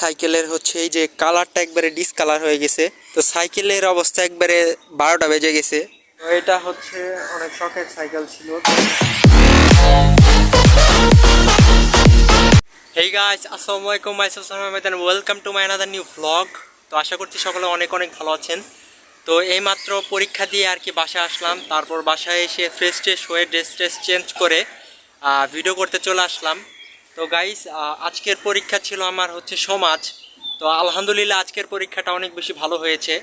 সাইকেলের হচ্ছে এই যে কালারটা একবারে ডিসকালার হয়ে গেছে। তো সাইকেলের অবস্থা একবারে বারোটা বেজে গেছে। তো এটা হচ্ছে অনেক শখের সাইকেল ছিল। হেই গাইস আসসালামু আলাইকুম myself Salam welcome to my another new vlog তো আশা করছি সকলে অনেক অনেক ভালো আছেন। তো এইমাত্র পরীক্ষা দিয়ে আর কি বাসায় আসলাম। তারপর বাসায় এসে ফ্রেশ ট্রেশ হয়ে ড্রেস ট্রেস চেঞ্জ করে ভিডিও করতে চলে আসলাম। তো গাইস আজকের পরীক্ষা ছিল আমার হচ্ছে সমাজ। তো আলহামদুলিল্লাহ আজকের পরীক্ষাটা অনেক বেশি ভালো হয়েছে।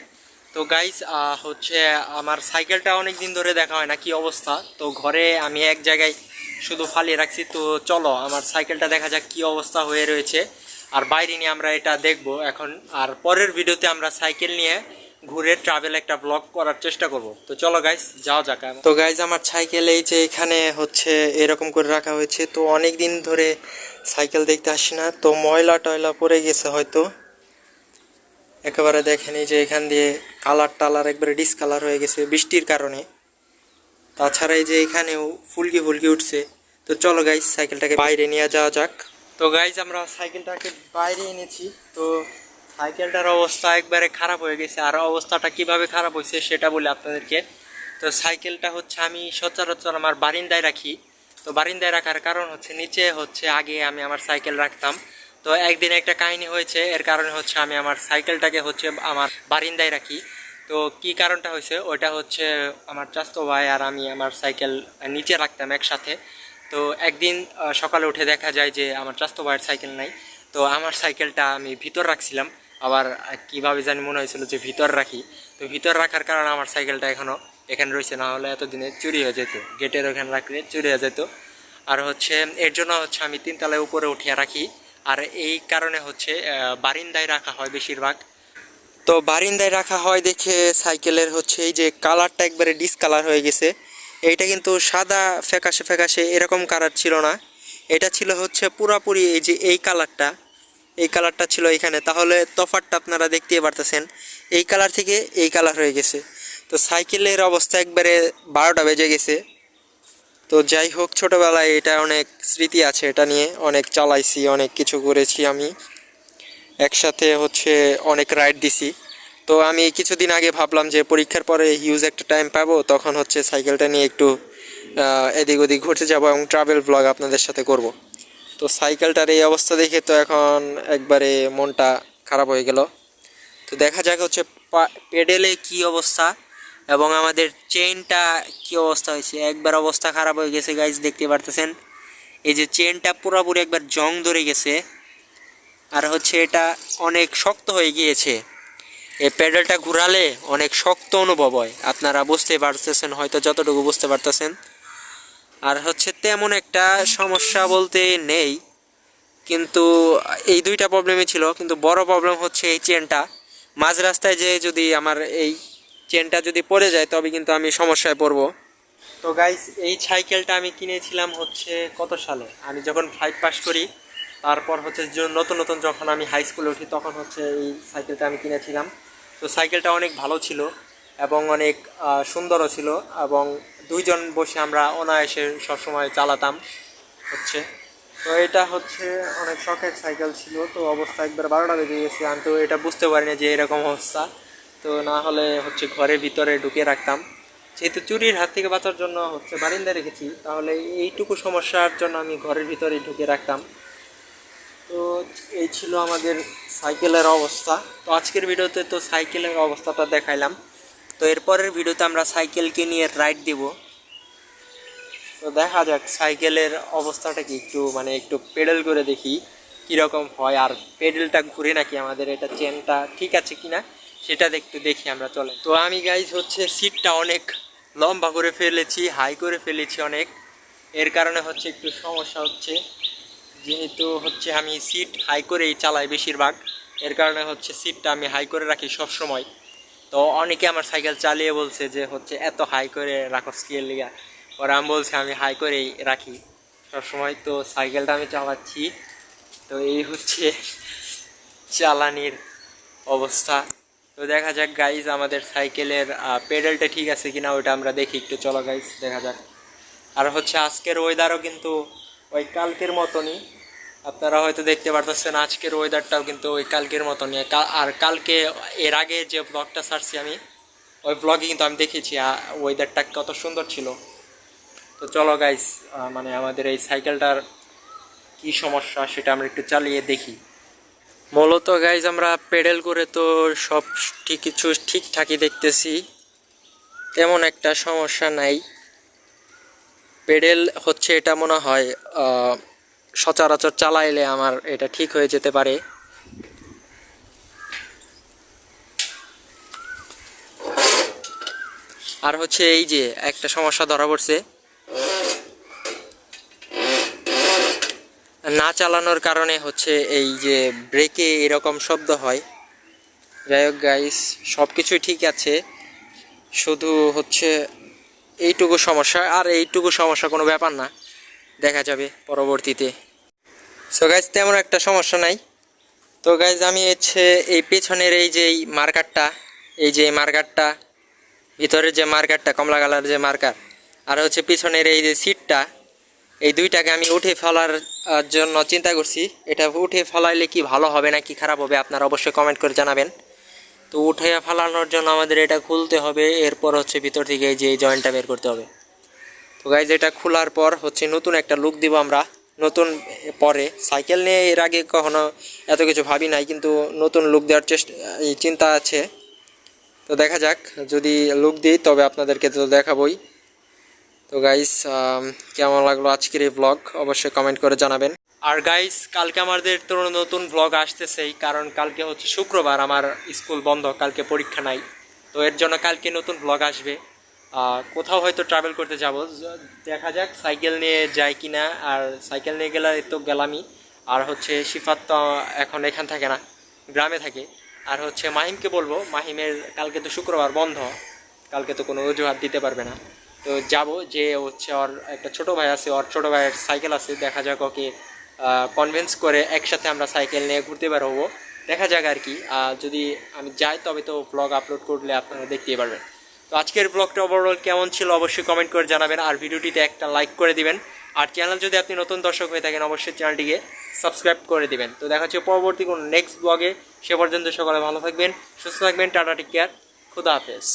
তো গাইস হচ্ছে আমার সাইকেলটা অনেক দিন ধরে দেখা হয় না, কি অবস্থা? তো ঘরে আমি এক জায়গায় শুধু ফালিয়ে রাখছি, তো চলো আমার সাইকেলটা দেখা যাক কি অবস্থা হয়ে রয়েছে। আর বাইরে নিয়ে আমরা এটা দেখব এখন। আর পরের ভিডিওতে আমরা সাইকেল নিয়ে ঘুরে ট্রাভেল একটা ব্লগ করার চেষ্টা করব। তো চলো গাইস যাও যাক তো গাইস আমার সাইকেল এই যে এখানে হচ্ছে এরকম করে রাখা হয়েছে, তো অনেক দিন ধরে সাইকেল দেখতে আসি না, তো ময়লা টয়লা পড়ে গেছে হয়তো। একেবারে দেখেন এই যে এখান দিয়ে কালার টালার একবারে ডিসকালার হয়ে গেছে বৃষ্টির কারণে। তাছাড়া এই যে এখানেও ফুলকি ফুলকি উঠছে। তো চলো গাইজ সাইকেলটাকে বাইরে নিয়ে যাওয়া যাক। তো গাইজ আমরা সাইকেলটাকে বাইরে এনেছি। তো সাইকেলটার অবস্থা একবারে খারাপ হয়ে গেছে। আর অবস্থাটা কীভাবে খারাপ হয়েছে সেটা বলি আপনাদেরকে। তো সাইকেলটা হচ্ছে আমি সচরাচর আমার বারিন্দায় রাখি। তো বারিন্দায় রাখার কারণ হচ্ছে নিচে হচ্ছে আগে আমি আমার সাইকেল রাখতাম। তো একদিন একটা কাহিনী হয়েছে, এর কারণে হচ্ছে আমি আমার সাইকেলটাকে হচ্ছে আমার বারিন্দায় রাখি। তো কি কারণটা হয়েছে? ওটা হচ্ছে আমার চাস্তো ভাই আর আমি আমার সাইকেল নিচে রাখতাম একসাথে। তো একদিন সকালে উঠে দেখা যায় যে আমার চাস্তো ভাইয়ের সাইকেল নাই। তো আমার সাইকেলটা আমি ভিতর রাখছিলাম। আবার কীভাবে জানি মনে হয়েছিল যে ভিতর রাখি। তো ভিতর রাখার কারণে আমার সাইকেলটা এখনও এখানে রয়েছে, না হলে এতদিনে চুরি হয়ে যেত, গেটের ওখানে রাখলে চুরি হয়ে যেত। আর হচ্ছে, এর জন্য হচ্ছে আমি তিনতলায় উপরে উঠিয়ে রাখি। আর এই কারণে হচ্ছে বারিন্দায় রাখা হয় বেশিরভাগ। তো বারিন্দায় রাখা হয় দেখে সাইকেলের হচ্ছে এই যে কালারটা একবারে ডিসকালার হয়ে গেছে। এইটা কিন্তু সাদা ফ্যাকাশে ফ্যাকাশে এরকম কালার ছিল না। এটা ছিল হচ্ছে পুরাপুরি এই যে এই কালারটা। এই কালারটা ছিল এখানে। তাহলে তফাতটা আপনারা দেখতেই পারতেছেন। এই কালার থেকে এই কালার হয়ে গেছে। তো সাইকেলের অবস্থা একবারে বারোটা বেজে গেছে। তো যাই হোক, ছোটোবেলায় এটা অনেক স্মৃতি আছে এটা নিয়ে। অনেক চালাইছি, অনেক কিছু করেছি আমি। একসাথে হচ্ছে অনেক রাইড দিছি। তো আমি কিছুদিন আগে ভাবলাম যে পরীক্ষার পরে হিউজ একটা টাইম পাবো, তখন হচ্ছে সাইকেলটা নিয়ে একটু এদিক ওদিক ঘুরতে যাব এবং ট্রাভেল ব্লগ আপনাদের সাথে করব। তো সাইকেলটার এই অবস্থা দেখে তো এখন একবারে মনটা খারাপ হয়ে গেল। তো দেখা যাক হচ্ছে পেডেলে কি অবস্থা এবং আমাদের চেনটা কি অবস্থা হয়েছে। একবার অবস্থা খারাপ হয়ে গেছে গাইজ দেখতে পারতেছেন। এই যে চেনটা পুরোপুরি একবার জং ধরে গেছে আর হচ্ছে এটা অনেক শক্ত হয়ে গিয়েছে। এই প্যাডেলটা ঘুরালে অনেক শক্ত অনুভব হয়। আপনারা বুঝতে পারতেছেন, হয়তো যতটুকু বুঝতে পারতেছেন। আর হচ্ছে তেমন একটা সমস্যা বলতে নেই, কিন্তু এই দুইটা প্রবলেমই ছিল, কিন্তু বড় প্রবলেম হচ্ছে এই চেনটা মাঝ রাস্তায় যে যদি আমার এই চেনটা যদি পড়ে যায়, তবে কিন্তু আমি সমস্যায় পড়ব। তো গাইস এই সাইকেলটা আমি কিনেছিলাম হচ্ছে কত সালে? আমি যখন ফাইভ পাস করি, তারপর হচ্ছে নতুন নতুন যখন আমি হাই স্কুলে উঠি, তখন হচ্ছে এই সাইকেলটা আমি কিনেছিলাম। তো সাইকেলটা অনেক ভালো ছিল। এবং অনেক সুন্দরও ছিল এবং দুইজন বসে আমরা অনায়াসে সবসময় চালাতাম, হচ্ছে। তো এটা হচ্ছে অনেক শখের সাইকেল ছিল, তো অবস্থা একবার বারোটা বেজে গেছে, আমি তো এটা বুঝতে পারিনি যে এরকম অবস্থা। তো না হলে হচ্ছে ঘরের ভিতরে ঢুকিয়ে রাখতাম। যেহেতু চুরির হাত থেকে বাঁচার জন্য হচ্ছে বারিন্দা রেখেছি, তাহলে এইটুকু সমস্যার জন্য আমি ঘরের ভিতরে ঢুকে রাখতাম। তো এই ছিল আমাদের সাইকেলের অবস্থা। তো আজকের ভিডিওতে তো সাইকেলের অবস্থাটা দেখাইলাম। তো এরপরের ভিডিওতে আমরা সাইকেলকে নিয়ে রাইড দিব। তো দেখা যাক সাইকেলের অবস্থাটা কি একটু মানে একটু পেডেল করে দেখি কীরকম হয়। আর পেডেলটা ঘুরে নাকি আমাদের এটা চেনটা ঠিক আছে কি না সেটা একটু দেখি আমরা চলে তো আমি গাইজ হচ্ছে সিটটা অনেক লম্বা করে ফেলেছি হাই করে ফেলেছি অনেক। এর কারণে হচ্ছে একটু সমস্যা হচ্ছে। যেহেতু হচ্ছে আমি সিট হাই করেই চালাই বেশিরভাগ, এর কারণে হচ্ছে সিটটা আমি হাই করে রাখি সব সময় তো অনেকে আমার সাইকেল চালিয়ে বলছে যে হচ্ছে এত হাই করে রাখো স্কেল লিগা। ওরা আমি বলছে, আমি হাই করেই রাখি। সবসময় তো সাইকেলটা আমি চালাচ্ছি। তো এই হচ্ছে চালানির অবস্থা। তো দেখা যাক গাইজ আমাদের সাইকেলের পেডেলটা ঠিক আছে কিনা ওটা আমরা দেখি একটু। চলো গাইজ দেখা যাক। আর হচ্ছে আজকের ওয়েদারও কিন্তু ওই কালকের মতনই। আপনারা হয়তো দেখতে পারতেছেন আজকের ওয়েদারটাও কিন্তু ওই কালকের মতনই। আর কালকে এর আগে যে ব্লগটা ছাড়ছি আমি, ওই ব্লগে কিন্তু আমি দেখেছি ওয়েদারটা কত সুন্দর ছিল। তো চলো গাইস মানে আমাদের এই সাইকেলটার কি সমস্যা সেটা আমরা একটু চালিয়ে দেখি। মূলত গাইজ আমরা পেডেল করে তো সব ঠিক কিছু ঠিকঠাকই দেখতেছি। তেমন একটা সমস্যা নাই। পেডেল হচ্ছে এটা মনে হয় সচরাচর চালাইলে আমার এটা ঠিক হয়ে যেতে পারে। আর হচ্ছে এই যে একটা সমস্যা ধরা পড়ছে। না চালানোর কারণে হচ্ছে এই যে ব্রেকে এরকম শব্দ হয়। যাই হোক গাইস সব কিছুই ঠিক আছে। শুধু হচ্ছে এইটুকু সমস্যা, আর এইটুকু সমস্যা কোনো ব্যাপার না। দেখা যাবে পরবর্তীতে। সো গাইজ তেমন একটা সমস্যা নাই। তো গাইজ আমি হচ্ছে এই পেছনের এই যে মার্কারটা, এই যে মার্কারটা, ভিতরের যে মার্কারটা, কমলা কালার যে মার্কার, আর হচ্ছে পিছনের এই যে সিটটা এই দুইটাকে আমি উঠে ফেলার জন্য চিন্তা করছি। এটা উঠে ফেলাইলে কি ভালো হবে না কি খারাপ হবে, আপনারা অবশ্যই কমেন্ট করে জানাবেন। তো উঠে ফেলানোর জন্য আমাদের এটা খুলতে হবে, এরপর হচ্ছে ভিতর থেকে এই যে জয়েন্টটা বের করতে হবে। তো গাইজ এটা খোলার পর হচ্ছে নতুন একটা লুক দিব আমরা। নতুন পরে। সাইকেল নিয়ে এর আগে কখনো এত কিছু ভাবি নাই, কিন্তু নতুন লুক দেওয়ার চেষ্টা চিন্তা আছে। তো দেখা যাক, যদি লুক দিই, তবে আপনাদেরকে তো দেখাবই। তো গাইস কেমন লাগল আজকের এই ব্লগ অবশ্যই কমেন্ট করে জানাবেন। আর গাইস কালকে আমাদের তো নতুন ব্লগ আসতেছেই কারণ কালকে হচ্ছে শুক্রবার আমার স্কুল বন্ধ, কালকে পরীক্ষা নাই। তো এর জন্য কালকে নতুন ব্লগ আসবে। কোথাও হয়তো ট্রাভেল করতে যাব। দেখা যাক সাইকেল নিয়ে যাই কি না আর সাইকেল নিয়ে গেলে তো গেলামই। আর হচ্ছে শিফাত তো এখন এখান থাকে না, গ্রামে থাকে। আর হচ্ছে মাহিমকে বলব, মাহিমের কালকে তো শুক্রবার বন্ধ। কালকে তো কোনো অজুহাত দিতে পারবে না। তো যাব যে হচ্ছে ওর একটা ছোট ভাই আছে, ওর ছোট ভাইয়ের সাইকেল আছে। দেখা যাক ওকে কনভিন্স করে একসাথে আমরা সাইকেল নিয়ে ঘুরতে বেরোবো দেখা যাক আর কি। যদি আমি যাই, তবে তো ব্লগ আপলোড করলে আপনারা দেখতেই পারবেন। তো আজকের ব্লগটা ওভারঅল কেমন ছিল অবশ্যই কমেন্ট করে জানাবেন। আর ভিডিওটিতে একটা লাইক করে দিবেন। আর চ্যানেল যদি আপনি নতুন দর্শক হয়ে থাকেন, অবশ্যই চ্যানেলটিকে সাবস্ক্রাইব করে দিবেন। তো দেখা হচ্ছে পরবর্তী কোনো নেক্সট ব্লগে সে পর্যন্ত সকালে ভালো থাকবেন, সুস্থ থাকবেন, টাটা টেক কেয়ার খুদা হাফেজ।